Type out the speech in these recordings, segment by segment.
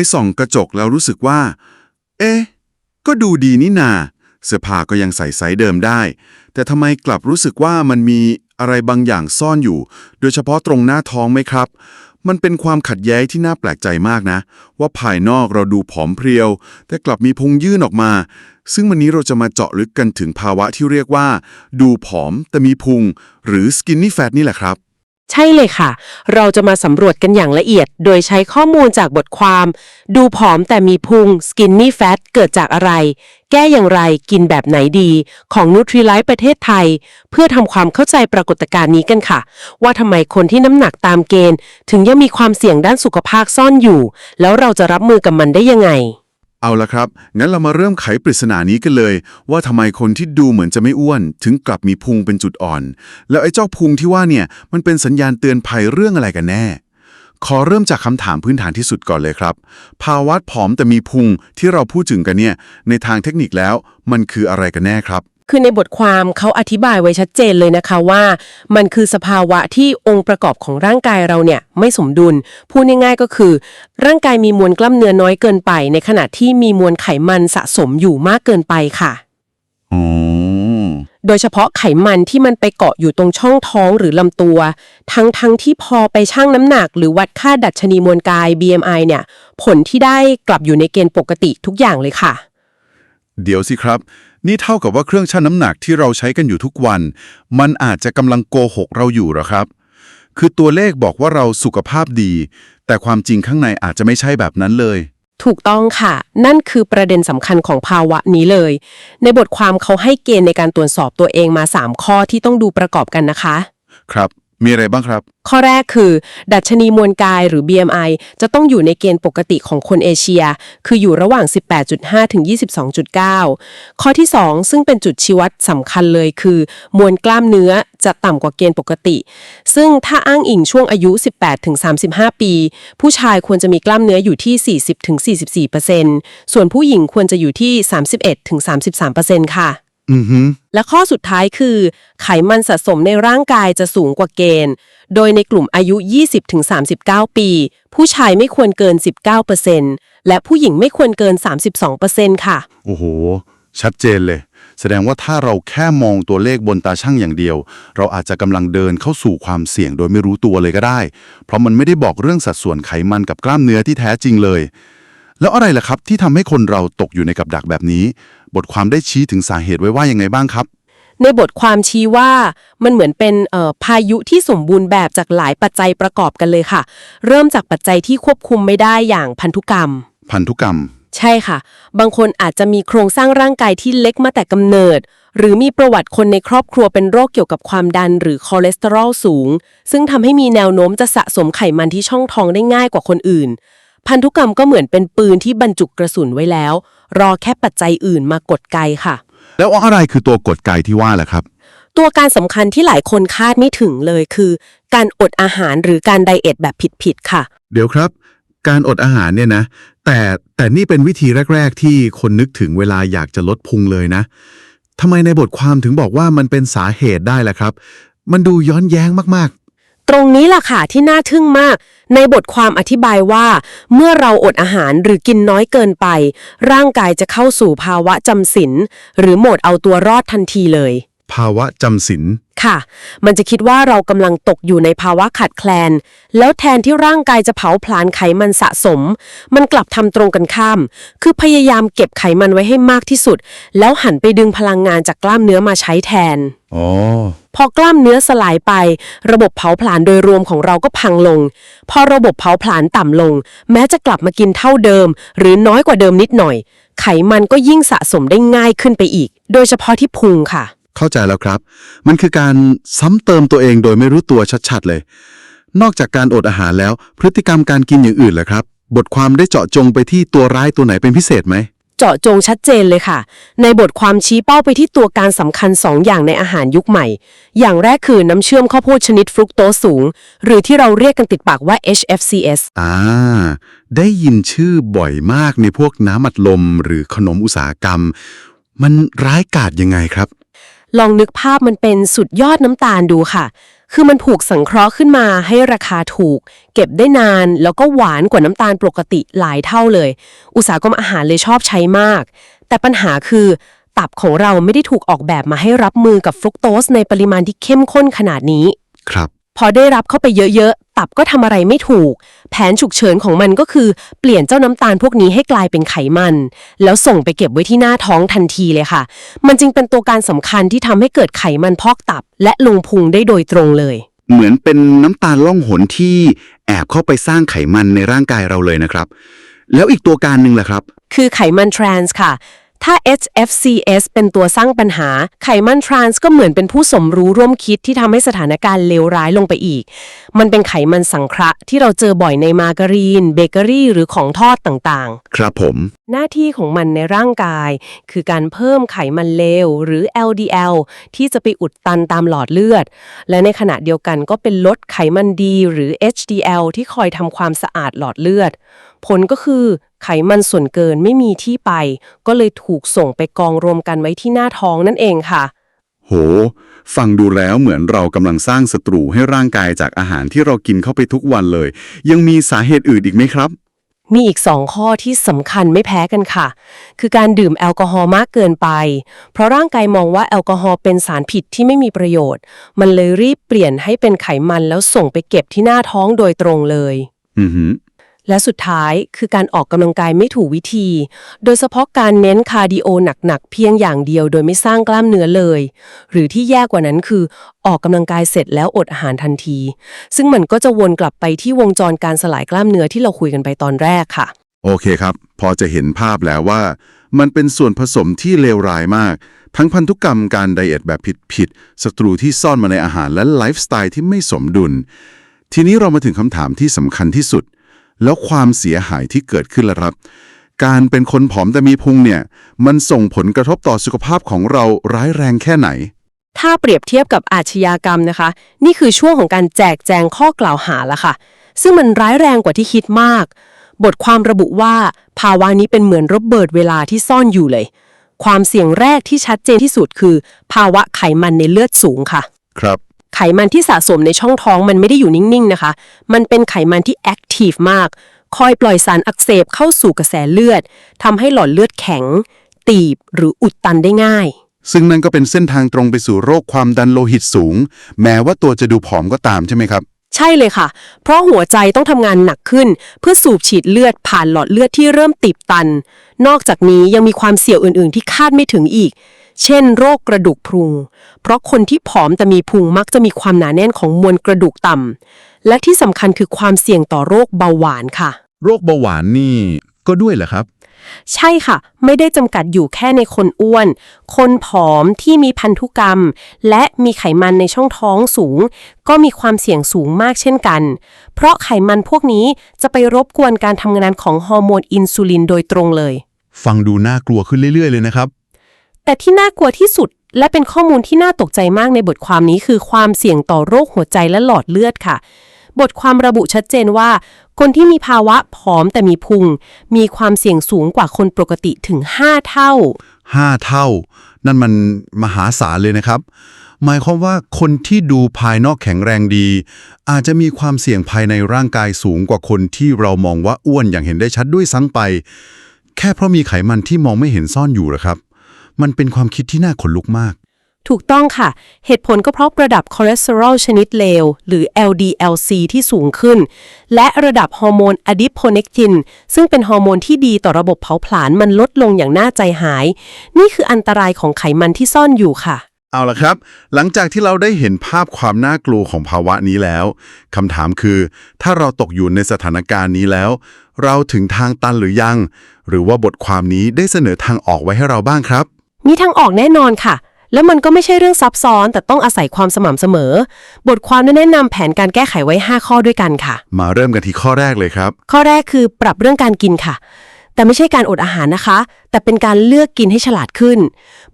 ยส่องกระจกแล้วรู้สึกว่า เอ๊ะ ก็ดูดีนี่นา เสื้อผ้าก็ยังใส่ไซส์เดิมได้ แต่ทำไมกลับรู้สึกว่ามันมีอะไรบางอย่างซ่อนอยู่ โดยเฉพาะตรงหน้าท้องไหมครับ มันเป็นความขัดแย้งที่น่าแปลกใจมากนะ ว่าภายนอกเราดูผอมเพรียว แต่กลับมีพุงยื่นออกมา ซึ่งวันนี้เราจะมาเจาะลึกกันถึงภาวะที่เรียกว่า ดูผอมแต่มีพุง หรือ skinny fat นี่แหละครับ ใช่เลยค่ะ เราจะมาสำรวจกันอย่างละเอียด โดยใช้ข้อมูลจากบทความ ดูผอมแต่มีพุง skinny fat เกิดจากอะไร แก้อย่างไรกินแบบไหนดี ของ Nutrilite ประเทศไทย เพื่อทำความเข้าใจปรากฏการณ์นี้กันค่ะ ว่าทำไมคนที่น้ำหนักตามเกณฑ์ ถึงยังมีความเสี่ยงด้านสุขภาพซ่อนอยู่ แล้วเราจะรับมือกับมันได้ยังไง เอาละครับ งั้นเรามาเริ่มไขปริศนานี้กันเลย ว่าทำไมคนที่ดูเหมือนจะไม่อ้วน ถึงกลับมีพุงเป็นจุดอ่อน แล้วไอ้เจ้าพุงที่ว่าเนี่ยมันเป็นสัญญาณเตือนภัยเรื่องอะไรกันแน่ ขอเริ่มจากคำถามพื้นฐานที่สุดก่อนเลยครับ ภาวะผอมแต่มีพุงที่เราพูดถึงกันเนี่ยในทางเทคนิคแล้ว มันคืออะไรกันแน่ครับ คือในบทความเขาอธิบายไว้ชัดเจนเลยนะคะว่า มันคือสภาวะที่องค์ประกอบของร่างกายเราเนี่ยไม่สมดุล พูดง่ายๆก็คือ ร่างกายมีมวลกล้ามเนื้อน้อยเกินไป ในขณะที่มีมวลไขมันสะสมอยู่มากเกินไปค่ะอ๋อโดยเฉพาะไขมันที่มันไปเกาะอยู่ตรงช่องท้องหรือลำตัว ทั้งทั้งที่พอไปชั่งน้ำหนัก หรือวัดค่าดัชนีมวลกาย BMI เนี่ย ผลที่ได้กลับอยู่ในเกณฑ์ปกติทุกอย่างเลยค่ะ เดี๋ยวสิครับ นี่เท่ากับว่าเครื่องชั่งน้ำหนักที่เราใช้กันอยู่ทุกวัน มันอาจจะกำลังโกหกเราอยู่เหรอครับ คือตัวเลขบอกว่าเราสุขภาพดี แต่ความจริงข้างในอาจจะไม่ใช่แบบนั้นเลย ถูกต้องค่ะ นั่นคือประเด็นสำคัญของภาวะนี้เลย ในบทความเขาให้เกณฑ์ในการตรวจสอบตัวเองมา 3 ข้อที่ต้องดูประกอบกันนะคะ ครับ มีอะไรบ้างครับ ข้อแรกคือ ดัชนีมวลกายหรือ BMI จะต้องอยู่ในเกณฑ์ปกติของคนเอเชีย คืออยู่ระหว่าง 18.5 ถึง 22.9 ข้อที่ 2 ซึ่งเป็นจุดชี้วัดสำคัญเลยคือ มวลกล้ามเนื้อจะต่ำกว่าเกณฑ์ปกติ ซึ่งถ้าอ้างอิงช่วงอายุ 18 ถึง 35 ปี ผู้ชายควรจะมีกล้ามเนื้ออยู่ที่ 40 ถึง 44%ส่วนผู้หญิงควรจะอยู่ที่ 31 ถึง 33%ค่ะ อือฮึและข้อสุดท้ายคือ ไขมันสะสมในร่างกายจะสูงกว่าเกณฑ์ โดยในกลุ่มอายุ 20-39 ปี ผู้ชายไม่ควรเกิน 19%และผู้หญิงไม่ควรเกิน 32%ค่ะ โอ้โห ชัดเจนเลย แสดงว่าถ้าเราแค่มองตัวเลขบนตาช่างอย่างเดียว เราอาจจะกำลังเดินเข้าสู่ความเสี่ยงโดยไม่รู้ตัวเลยก็ได้ เพราะมันไม่ได้บอกเรื่องสัดส่วนไขมันกับกล้ามเนื้อที่แท้จริงเลย แล้วอะไรล่ะครับที่ทำให้คนเราตกอยู่ในกับดักแบบนี้ บทความได้ชี้ถึงสาเหตุไว้ว่ายังไงบ้างครับ ในบทความชี้ว่ามันเหมือนเป็นเอ่อพายุที่สมบูรณ์แบบจากหลายปัจจัยประกอบกันเลยค่ะ เริ่มจากปัจจัยที่ควบคุมไม่ได้อย่างพันธุกรรม พันธุกรรม ใช่ค่ะ บางคนอาจจะมีโครงสร้างร่างกายที่เล็กมาแต่กำเนิด หรือมีประวัติคนในครอบครัวเป็นโรคเกี่ยวกับความดันหรือคอเลสเตอรอลสูง ซึ่งทำให้มีแนวโน้มจะสะสมไขมันที่ช่องท้องได้ง่ายกว่าคนอื่น พันธุกรรมก็เหมือนเป็นปืนที่บรรจุกระสุนไว้แล้ว รอแค่ปัจจัยอื่นมากดไกค่ะ แล้วอะไรคือตัวกฎไกที่ว่าล่ะครับ ตัวการสำคัญที่หลายคนคาดไม่ถึงเลยคือ การอดอาหารหรือการไดเอทแบบผิดๆค่ะ เดี๋ยวครับ การอดอาหารเนี่ยนะ แต่แต่นี่เป็นวิธีแรก ๆ ที่คนนึกถึงเวลาอยากจะลดพุงเลยนะทำไมในบทความถึงบอกว่ามันเป็นสาเหตุได้ล่ะครับ มันดูย้อนแย้งมาก ตรงนี้ล่ะค่ะที่น่าทึ่งมาก ในบทความอธิบายว่า เมื่อเราอดอาหารหรือกินน้อยเกินไป ร่างกายจะเข้าสู่ภาวะจำศีลหรือโหมดเอาตัวรอดทันทีเลยๆภาวะจำศีลค่ะ มันจะคิดว่าเรากำลังตกอยู่ในภาวะขาดแคลน แล้วแทนที่ร่างกายจะเผาผลาญไขมันสะสม มันกลับทำตรงกันข้าม คือพยายามเก็บไขมันไว้ให้มากที่สุด แล้วหันไปดึงพลังงานจากกล้ามเนื้อมาใช้แทน อ๋อ พอกล้ามเนื้อสลายไป ระบบเผาผลาญโดยรวมของเราก็พังลง พอระบบเผาผลาญต่ำลง แม้จะกลับมากินเท่าเดิม หรือน้อยกว่าเดิมนิดหน่อย ไขมันก็ยิ่งสะสมได้ง่ายขึ้นไปอีก โดยเฉพาะที่พุงค่ะ เข้าใจแล้วครับ มันคือการซ้ำเติมตัวเองโดยไม่รู้ตัวชัดๆเลย นอกจากการอดอาหารแล้ว พฤติกรรมการกินอย่างอื่นเหรอครับ บทความได้เจาะจงไปที่ตัวร้ายตัวไหนเป็นพิเศษไหม เจาะจงชัดเจนเลยค่ะ ในบทความชี้เป้าไปที่ตัวการสำคัญ 2 อย่างในอาหารยุคใหม่ อย่างแรกคือน้ำเชื่อมข้าวโพดชนิดฟรุกโตสสูง หรือที่เราเรียกกันติดปากว่า HFCS อ่า ได้ยินชื่อบ่อยมากในพวกน้ำอัดลมหรือขนมอุตสาหกรรม มันร้ายกาจยังไงครับ ลองนึกภาพมันเป็นสุดยอดน้ำตาลดูค่ะ คือมันถูกสังเคราะห์ขึ้นมาให้ราคาถูก เก็บได้นานแล้วก็หวานกว่าน้ำตาลปกติหลายเท่าเลย อุตสาหกรรมอาหารเลยชอบใช้มาก แต่ปัญหาคือ ตับของเราไม่ได้ถูกออกแบบมาให้รับมือกับฟรุกโตสในปริมาณที่เข้มข้นขนาดนี้ ครับ พอได้รับเข้าไปเยอะๆ ตับก็ทำอะไรไม่ถูก แผนฉุกเฉินของมันก็คือ เปลี่ยนเจ้าน้ำตาลพวกนี้ให้กลายเป็นไขมัน แล้วส่งไปเก็บไว้ที่หน้าท้องทันทีเลยค่ะ มันจึงเป็นตัวการสำคัญที่ทำให้เกิดไขมันพอกตับ และลงพุงได้โดยตรงเลย เหมือนเป็นน้ำตาลล่องหนที่แอบเข้าไปสร้างไขมันในร่างกายเราเลยนะครับ แล้วอีกตัวการหนึ่งล่ะครับ คือไขมันทรานส์ค่ะ ถ้า HFCS เป็นตัวสร้างปัญหา ไขมันทรานส์ก็เหมือนเป็นผู้สมรู้ร่วมคิดที่ทำให้สถานการณ์เลวร้ายลงไปอีก มันเป็นไขมันสังเคราะห์ที่เราเจอบ่อยในมาการีน เบเกอรี่ หรือของทอดต่างๆ ครับผม หน้าที่ของมันในร่างกาย คือการเพิ่มไขมันเลวหรือ LDL ที่จะไปอุดตันตามหลอดเลือด และในขณะเดียวกันก็เป็นลดไขมันดีหรือ HDL ที่คอยทำความสะอาดหลอดเลือด ผลก็คือไขมันส่วนเกินไม่มีที่ไป ก็เลยถูกส่งไปกองรวมกันไว้ที่หน้าท้องนั่นเองค่ะ โห ฟังดูแล้วเหมือนเรากำลังสร้างศัตรูให้ร่างกายจากอาหารที่เรากินเข้าไปทุกวันเลย ยังมีสาเหตุอื่นอีกไหมครับ มีอีกสองข้อที่สำคัญไม่แพ้กันค่ะ คือการดื่มแอลกอฮอล์มากเกินไป เพราะร่างกายมองว่าแอลกอฮอล์เป็นสารผิดที่ไม่มีประโยชน์ มันเลยรีบเปลี่ยนให้เป็นไขมันแล้วส่งไปเก็บที่หน้าท้องโดยตรงเลย อือหือ และสุดท้ายคือการออกกำลังกายไม่ถูกวิธี โดยเฉพาะการเน้นคาร์ดิโอหนักๆ เพียงอย่างเดียวโดยไม่สร้างกล้ามเนื้อเลย หรือที่แย่กว่านั้นคือออกกำลังกายเสร็จแล้วอดอาหารทันที ซึ่งมันก็จะวนกลับไปที่วงจรการสลายกล้ามเนื้อที่เราคุยกันไปตอนแรกค่ะ โอเคครับ พอจะเห็นภาพแล้วว่า มันเป็นส่วนผสมที่เลวร้ายมาก ทั้งพันธุกรรมการไดเอทแบบผิดๆศัตรูที่ซ่อนมาในอาหารและไลฟ์สไตล์ที่ไม่สมดุล ทีนี้เรามาถึงคำถามที่สำคัญที่สุด แล้วความเสียหายที่เกิดขึ้นแล้วครับ การเป็นคนผอมแต่มีพุงเนี่ย มันส่งผลกระทบต่อสุขภาพของเราร้ายแรงแค่ไหน ถ้าเปรียบเทียบกับอาชญากรรมนะคะ นี่คือช่วงของการแจกแจงข้อกล่าวหาแล้วค่ะ ซึ่งมันร้ายแรงกว่าที่คิดมาก บทความระบุว่าภาวะนี้เป็นเหมือนระเบิดเวลาที่ซ่อนอยู่เลย ความเสี่ยงแรกที่ชัดเจนที่สุดคือ ภาวะไขมันในเลือดสูงค่ะ ครับ ไขมันที่สะสมในช่องท้องมันไม่ได้อยู่นิ่ง ๆ นะคะ มันเป็นไขมันที่แอค ทีฟมาก คอยปล่อยสารอักเสบเข้าสู่กระแสเลือดทำให้หลอดเลือดแข็ง ตีบหรืออุดตันได้ง่าย ซึ่งนั่นก็เป็นเส้นทางตรงไปสู่โรคความดันโลหิตสูง แม้ว่าตัวจะดูผอมก็ตามใช่ไหมครับ ใช่เลยค่ะ เพราะหัวใจต้องทำงานหนักขึ้น เพื่อสูบฉีดเลือดผ่านหลอดเลือดที่เริ่มตีบตัน นอกจากนี้ยังมีความเสี่ยงอื่น ๆ ที่คาดไม่ถึงอีก เช่น โรคกระดูกพรุง เพราะคนที่ผอมแต่มีพุงมักจะมีความหนาแน่นของมวลกระดูกต่ำ และที่สำคัญคือความเสี่ยงต่อโรคเบาหวานค่ะ โรคเบาหวานนี่ก็ด้วยเหรอครับ ใช่ค่ะ ไม่ได้จำกัดอยู่แค่ในคนอ้วน คนผอมที่มีพันธุกรรม และมีไขมันในช่องท้องสูง ก็มีความเสี่ยงสูงมากเช่นกัน เพราะไขมันพวกนี้จะไปรบกวนการทำงานของฮอร์โมนอินซูลินโดยตรงเลย ฟังดูน่ากลัวขึ้นเรื่อย ๆ เลยนะครับ แต่ที่น่ากลัวที่สุด และเป็นข้อมูลที่น่าตกใจมากในบทความนี้คือความเสี่ยงต่อโรคหัวใจและหลอดเลือดค่ะ บทความระบุชัดเจนว่า คนที่มีภาวะผอมแต่มีพุง มีความเสี่ยงสูงกว่าคนปกติถึง 5 เท่า 5 เท่า นั่นมันมหาศาลเลยนะครับ หมายความว่าคนที่ดูภายนอกแข็งแรงดี อาจจะมีความเสี่ยงภายในร่างกายสูงกว่าคนที่เรามองว่าอ้วนอย่างเห็นได้ชัดด้วยซ้ำไป แค่เพราะมีไขมันที่มองไม่เห็นซ่อนอยู่หรอครับ มันเป็นความคิดที่น่าขนลุกมาก ถูกต้องค่ะ เหตุผลก็เพราะระดับคอเลสเตอรอลชนิดเลว หรือ LDLC ที่สูงขึ้น และระดับฮอร์โมนอะดิโพเนกติน ซึ่งเป็นฮอร์โมนที่ดีต่อระบบเผาผลาญมันลดลงอย่างน่าใจหาย นี่คืออันตรายของไขมันที่ซ่อนอยู่ค่ะ เอาละครับ หลังจากที่เราได้เห็นภาพความน่ากลัวของภาวะนี้แล้วคำถามคือ ถ้าเราตกอยู่ในสถานการณ์นี้แล้ว เราถึงทางตันหรือยัง หรือว่าบทความนี้ได้เสนอทางออกไว้ให้เราบ้างครับ มีทางออกแน่นอนค่ะ แล้วมันก็ไม่ใช่เรื่องซับซ้อน แต่ต้องอาศัยความสม่ำเสมอ บทความได้แนะนำแผนการแก้ไขไว้ 5 ข้อด้วยกันค่ะ มาเริ่มกันที่ข้อแรกเลยครับ ข้อแรกคือปรับเรื่องการกินค่ะ แต่ไม่ใช่การอดอาหารนะคะ แต่เป็นการเลือกกินให้ฉลาดขึ้น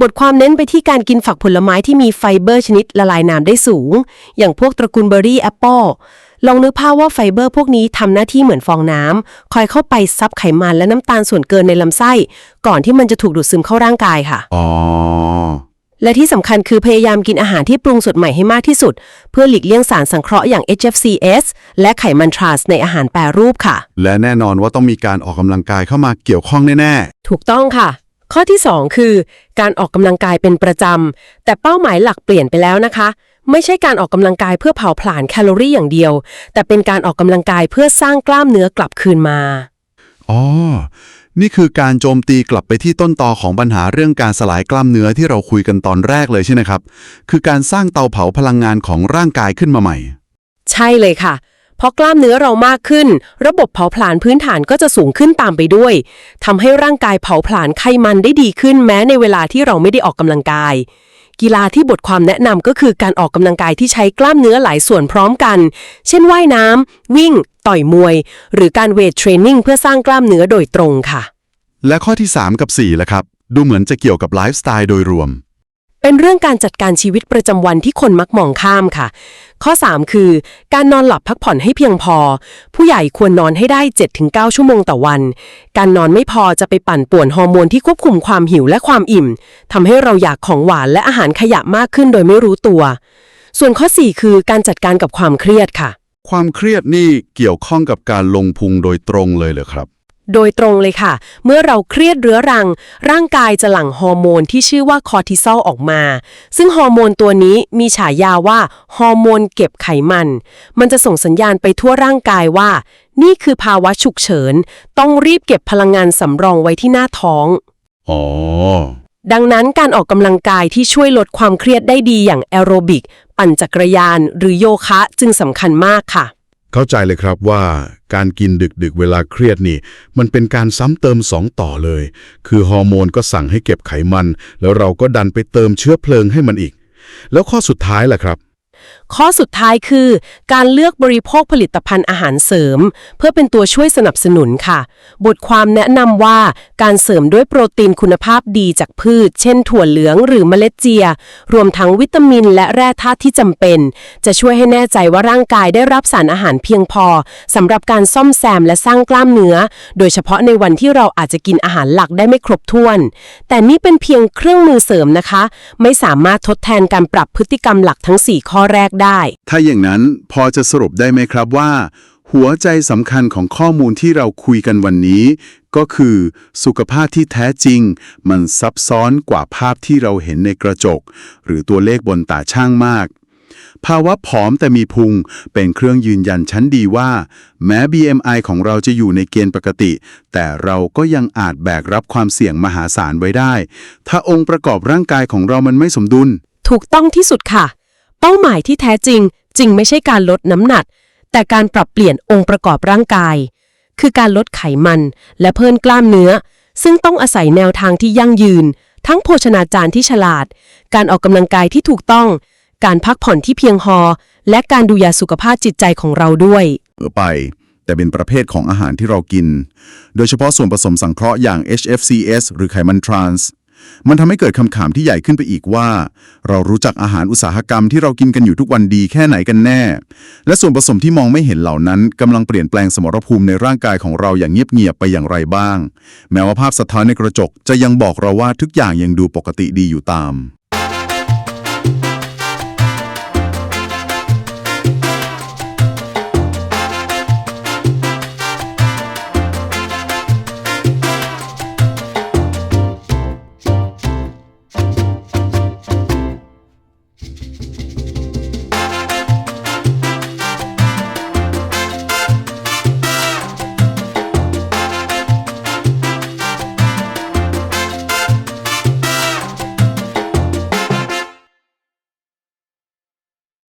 บทความเน้นไปที่การกินฝักผลไม้ที่มีไฟเบอร์ชนิดละลายน้ำได้สูง อย่างพวกตระกูลเบอร์รี่แอปเปิล ลองนึกภาพว่าไฟเบอร์พวกนี้ทำหน้าที่เหมือนฟองน้ำคอยเข้าไปซับไขมันและน้ำตาลส่วนเกินในลำไส้ ก่อนที่มันจะถูกดูดซึมเข้าร่างกายค่ะ อ๋อ และที่สำคัญคือพยายามกินอาหารที่ปรุงสดใหม่ให้มากที่สุด เพื่อหลีกเลี่ยงสารสังเคราะห์อย่าง HFCS และไขมันทรานส์ในอาหารแปรรูปค่ะ และแน่นอนว่าต้องมีการออกกำลังกายเข้ามาเกี่ยวข้องแน่ถูกต้องค่ะ ข้อที่ 2 คือ การออกกำลังกายเป็นประจำ แต่เป้าหมายหลักเปลี่ยนไปแล้วนะคะ ไม่ใช่การออกกำลังกายเพื่อเผาผลาญแคลอรี่อย่างเดียว แต่เป็นการออกกำลังกายเพื่อสร้างกล้ามเนื้อกลับคืนมาๆอ๋อ นี่คือการโจมตีกลับไปที่ต้นตอของปัญหาเรื่องการสลายกล้ามเนื้อที่เราคุยกันตอนแรกเลยใช่ไหมครับ คือการสร้างเตาเผาพลังงานของร่างกายขึ้นมาใหม่ ใช่เลยค่ะ เพราะกล้ามเนื้อเรามากขึ้น ระบบเผาผลาญพื้นฐานก็จะสูงขึ้นตามไปด้วยทำให้ร่างกายเผาผลาญไขมันได้ดีขึ้นแม้ในเวลาที่เราไม่ได้ออกกำลังกาย กีฬาที่บทความแนะนำก็คือการออกกำลังกายที่ใช้กล้ามเนื้อหลายส่วนพร้อมกัน เช่นว่ายน้ำวิ่ง ต่อยมวย หรือการเวทเทรนนิ่งเพื่อสร้างกล้ามเนื้อโดยตรงค่ะ และข้อที่ 3 กับ4ล่ะครับ ดูเหมือนจะเกี่ยวกับไลฟ์สไตล์โดยรวม เป็นเรื่องการจัดการชีวิตประจำวันที่คนมักมองข้ามค่ะ ข้อ 3 คือ การนอนหลับพักผ่อนให้เพียงพอ ผู้ใหญ่ควรนอนให้ได้ 7-9 ชั่วโมงต่อวัน การนอนไม่พอจะไปปั่นป่วนฮอร์โมนที่ควบคุมความหิวและความอิ่มทำให้เราอยากของหวานและอาหารขยะมากขึ้นโดยไม่รู้ตัว ส่วนข้อ 4 คือการจัดการกับความเครียดค่ะ ความเครียดนี่เกี่ยวข้องกับการลงพุงโดยตรงเลยเหรอครับ โดยตรงเลยค่ะ เมื่อเราเครียดเรื้อรัง ร่างกายจะหลั่งฮอร์โมนที่ชื่อว่าคอร์ติซอลออกมา ซึ่งฮอร์โมนตัวนี้มีฉายาว่าฮอร์โมนเก็บไขมัน มันจะส่งสัญญาณไปทั่วร่างกายว่า นี่คือภาวะฉุกเฉิน ต้องรีบเก็บพลังงานสำรองไว้ที่หน้าท้อง อ๋อ ดังนั้นการออกกำลังกายที่ช่วยลดความเครียดได้ดีอย่างแอโรบิก ปั่นจักรยาน หรือโยคะจึงสำคัญมากค่ะ เข้าใจเลยครับว่าการกินดึกๆเวลาเครียดนี่ มันเป็นการซ้ำเติมสองต่อเลย คือฮอร์โมนก็สั่งให้เก็บไขมัน แล้วเราก็ดันไปเติมเชื้อเพลิงให้มันอีก แล้วข้อสุดท้ายล่ะครับ ข้อสุดท้ายคือ การเลือกบริโภคผลิตภัณฑ์อาหารเสริม เพื่อเป็นตัวช่วยสนับสนุนค่ะ บทความแนะนำว่าการเสริมด้วยโปรตีนคุณภาพดีจากพืช เช่นถั่วเหลืองหรือเมล็ดเจีย รวมทั้งวิตามินและแร่ธาตุที่จำเป็น จะช่วยให้แน่ใจว่าร่างกายได้รับสารอาหารเพียงพอสำหรับการซ่อมแซมและสร้างกล้ามเนื้อ โดยเฉพาะในวันที่เราอาจจะกินอาหารหลักได้ไม่ครบถ้วน แต่นี่เป็นเพียงเครื่องมือเสริมนะคะ ไม่สามารถทดแทนการปรับพฤติกรรมหลักทั้ง 4 ข้อแรกได้ ถ้าอย่างนั้นพอจะสรุปได้ไหมครับว่า หัวใจสำคัญของข้อมูลที่เราคุยกันวันนี้ ก็คือสุขภาพที่แท้จริง มันซับซ้อนกว่าภาพที่เราเห็นในกระจก หรือตัวเลขบนตาช่างมาก ภาวะผอมแต่มีพุงเป็นเครื่องยืนยันชั้นดีว่า แม้ BMI ของเราจะอยู่ในเกณฑ์ปกติ แต่เราก็ยังอาจแบกรับความเสี่ยงมหาศาลไว้ได้ ถ้าองค์ประกอบร่างกายของเรามันไม่สมดุล ถูกต้องที่สุดค่ะ เป้าหมายที่แท้จริง จริงไม่ใช่การลดน้ำหนัก แต่การปรับเปลี่ยนองค์ประกอบร่างกาย คือการลดไขมัน และเพิ่มกล้ามเนื้อ ซึ่งต้องอาศัยแนวทางที่ยั่งยืน ทั้งโภชนาจารที่ฉลาด การออกกำลังกายที่ถูกต้อง การพักผ่อนที่เพียงพอและการดูแลสุขภาพจิตใจของเราด้วยเออไป แต่เป็นประเภทของอาหารที่เรากิน โดยเฉพาะส่วนผสมสังเคราะห์อย่าง HFCS หรือไขมันทรานส์ มันทำให้เกิดคำถามที่ใหญ่ขึ้นไปอีกว่า เรารู้จักอาหารอุตสาหกรรมที่เรากินกันอยู่ทุกวันดีแค่ไหนกันแน่ และส่วนผสมที่มองไม่เห็นเหล่านั้นกำลังเปลี่ยนแปลงสมรภูมิในร่างกายของเราอย่างเงียบๆไปอย่างไรบ้าง แม้ว่าภาพสะท้อนในกระจกจะยังบอกเราว่าทุกอย่างยังดูปกติดีอยู่ตาม